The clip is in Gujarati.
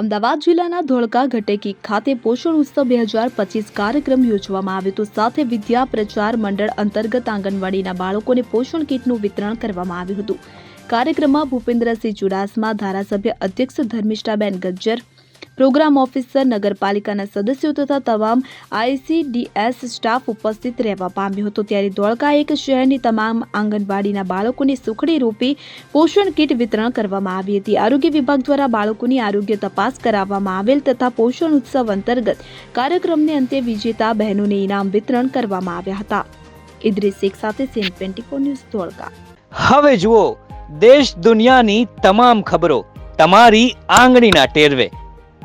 અમદાવાદ જિલ્લાના ધોળકા ઘટેકી ખાતે પોષણ ઉત્સવ બે હજાર પચીસ કાર્યક્રમ યોજવામાં આવ્યો હતો. સાથે વિદ્યા પ્રચાર મંડળ અંતર્ગત આંગણવાડીના બાળકોને પોષણ કીટનું વિતરણ કરવામાં આવ્યું હતું. કાર્યક્રમમાં ભૂપેન્દ્રસિંહ ચુડાસમા ધારાસભ્ય અધ્યક્ષ ધર્મિષ્ઠાબેન ગજ્જર પ્રોગ્રામ ઓફિસર નગરપાલિકાના સદસ્યો તથા તમામ આઈસીડીએસ સ્ટાફ ઉપસ્થિત રહેવા પામ્યો હતો. ત્યારે ધોળકા એક શહેરની તમામ આંગણવાડીના બાળકોને સુખડી રૂપી પોષણ કીટ વિતરણ કરવામાં આવી હતી. આરોગ્ય વિભાગ દ્વારા બાળકોની આરોગ્ય તપાસ કરાવવામાં આવેલ તથા પોષણ ઉત્સવ અંતર્ગત કાર્યક્રમને અંતે વિજેતા બહેનોને ઇનામ વિતરણ કરવામાં આવ્યા હતા. ઇદ્રિસ શેખ સાથે સેન ટ્વેન્ટી ન્યૂઝ ધોળકા. હવે જુઓ, દેશ દુનિયાની તમામ ખબરો તમારી આંગળીના ટેરવે.